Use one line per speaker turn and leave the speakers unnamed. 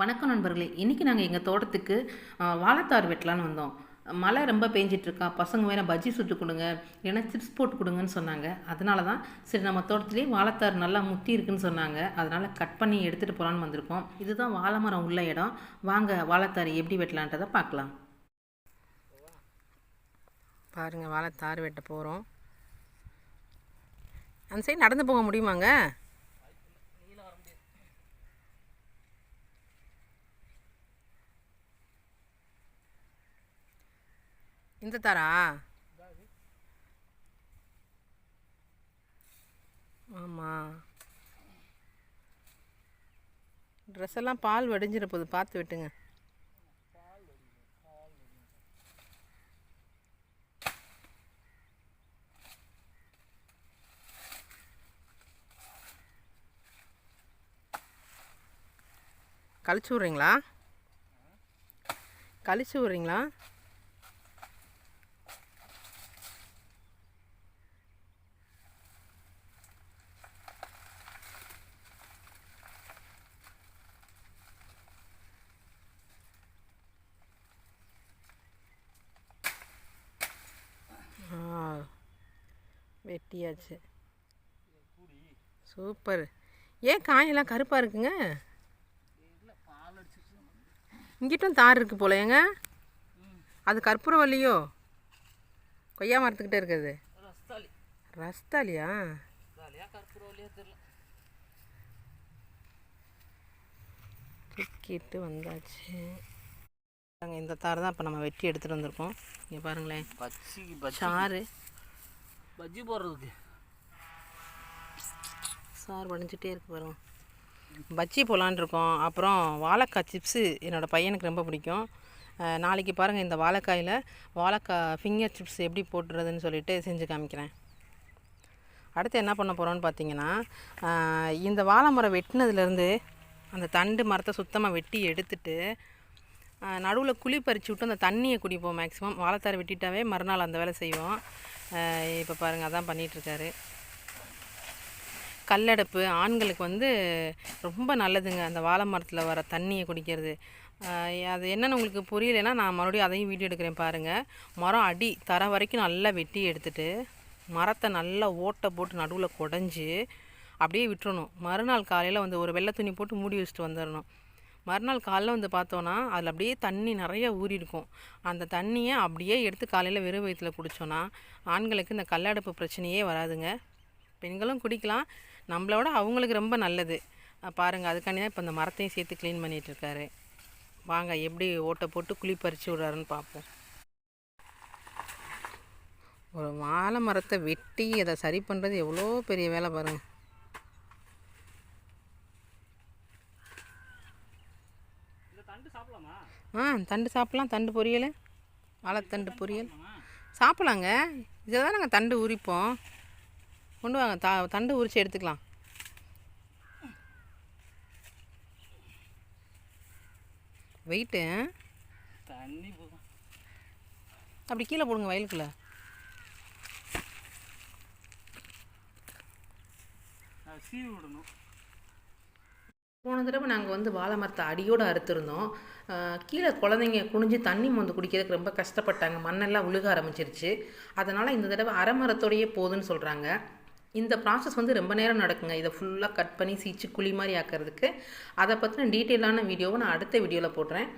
வணக்கம் நண்பர்களே. இன்றைக்கி நாங்கள் எங்கள் தோட்டத்துக்கு வாழைத்தார் வெட்டலான்னு வந்தோம். மழை ரொம்ப பெஞ்சிட்ருக்கா. இருக்கா பசங்க வேணா பஜ்ஜி சுட்டு கொடுங்க. இல்லைன்னா சிப்ஸ் போட்டு கொடுங்கன்னு சொன்னாங்க. அதனால தான் சரி நம்ம தோட்டத்துலேயே வாழைத்தார் நல்லா முத்தி இருக்குன்னு சொன்னாங்க. அதனால் கட் பண்ணி எடுத்துகிட்டு போகலான்னு வந்திருக்கோம். இதுதான் வாழை மரம் உள்ள இடம். வாங்க வாழைத்தார் எப்படி வெட்டலான்றதை பார்க்கலாம்.
பாருங்கள் வாழைத்தார் வெட்ட போகிறோம் அந்த சைடு நடந்து போக முடியுமாங்க? இந்த தாரா? ஆமாம் ட்ரெஸ் எல்லாம் பால் வடிஞ்சிட போகுது பார்த்து விட்டுங்க. கழிச்சு விட்றீங்களா கழிச்சு விட்றீங்களா ஆ வெட்டியாச்சு. சூப்பர். ஏன் காயெல்லாம் கருப்பாக இருக்குங்க? இங்கிட்டும் தார் இருக்கு போல ஏங்க? அது கற்பூரவல்லியோ கொய்யா மரத்துக்கிட்ட இருக்குது.
ரஸ்தாலி
ரஸ்தாலியா தூக்கிட்டு வந்தாச்சு. பாருங்க, இந்த தார் தான் இப்போ நம்ம வெட்டி எடுத்துகிட்டு வந்திருக்கோம். இங்கே பாருங்களேன். சாறு.
பஜ்ஜி போடுறதுக்கு.
சார் வடிஞ்சிட்டே இருக்கு பாருங்க. பஜ்ஜி போலான் இருக்கோம். அப்புறம் வாழைக்காய் சிப்ஸு என்னோடய பையனுக்கு ரொம்ப பிடிக்கும். நாளைக்கு பாருங்கள் இந்த வாழைக்காயில் வாழைக்காய் ஃபிங்கர் சிப்ஸ் எப்படி போட்டுறதுன்னு சொல்லிட்டு செஞ்சு காமிக்கிறேன். அடுத்து என்ன பண்ண போகிறோன்னு பார்த்தீங்கன்னா இந்த வாழை மரம் வெட்டினதுலேருந்து அந்த தண்டு மரத்தை சுத்தமாக வெட்டி எடுத்துட்டு நடுவில் குழி பறித்து விட்டு அந்த தண்ணியை குடிப்போம் மேக்ஸிமம் வாழைத்தார் வெட்டிட்டாவே மறுநாள் அந்த வேலை செய்வோம். இப்போ பாருங்கள் அதான் பண்ணிகிட்ருக்காரு கல்லடைப்பு ஆண்களுக்கு வந்து ரொம்ப நல்லதுங்க. அந்த வாழை மரத்தில் வர தண்ணியை குடிக்கிறது. அது என்னென்னு உங்களுக்கு புரியலைன்னா நான் மறுபடியும் அதையும் வீடியோ எடுக்கிறேன் பாருங்கள் மரம் அடி தர வரைக்கும் நல்லா வெட்டி எடுத்துட்டு மரத்தை நல்லா ஓட்டை போட்டு நடுவில் குடஞ்சி அப்படியே விட்டுறணும். மறுநாள் காலையில் வந்து ஒரு வெள்ளை துணி போட்டு மூடி வச்சுட்டு வந்துடணும் மறுநாள் காலைல வந்து பார்த்தோன்னா அதில் அப்படியே தண்ணி நிறைய ஊறி இருக்கும் அந்த தண்ணியை அப்படியே எடுத்து காலையில் வெறும் வயிற்றில் குடித்தோன்னா ஆண்களுக்கு இந்த கல்லடைப்பு பிரச்சனையே வராதுங்க. பெண்களும் குடிக்கலாம். நம்மளோட அவங்களுக்கு ரொம்ப நல்லது. பாருங்கள் அதுக்காண்டி தான் இப்போ இந்த மரத்தையும் சேர்த்து க்ளீன் பண்ணிகிட்ருக்காரு வாங்க எப்படி ஓட்டை போட்டு குழி பறித்து விடுறாருன்னு பார்ப்போம். ஒரு வாழை மரத்தை வெட்டி அதை சரி பண்ணுறது எவ்வளோ பெரிய வேலை பாருங்கள்
இந்த தண்டு சாப்பிடலாமா
ஆ தண்டு சாப்பிட்லாம். தண்டு பொரியல் வாழைத்தண்டு பொரியல். சாப்பிட்லாங்க. இதில் தான் நாங்கள் தண்டு உரிப்போம். கொண்டு வாங்க. த தண்டு உரித்து எடுத்துக்கலாம். வெயிட்டு.
தண்ணி
அப்படி கீழே போடுங்க வயலுக்குள்ள.
சீவி விடணும்.
போன தடவை நாங்கள் வந்து வாழை மரத்தை அடியோடு அறுத்துருந்தோம். கீழே குழந்தைங்க குனிஞ்சு தண்ணி வந்து குடிக்கிறதுக்கு ரொம்ப கஷ்டப்பட்டாங்க. மண்ணெல்லாம் உழுக ஆரம்பிச்சிருச்சு. அதனால் இந்த தடவை அரை மரத்தோடையே போதுன்னு சொல்கிறாங்க இந்த ப்ராசஸ் வந்து ரொம்ப நேரம் நடக்குங்க. இதை ஃபுல்லாக கட் பண்ணி சீச்சு குழி மாதிரி ஆக்கிறதுக்கு. அதை பற்றின டீட்டெயிலான வீடியோவை நான் அடுத்த வீடியோவில் போடுறேன்.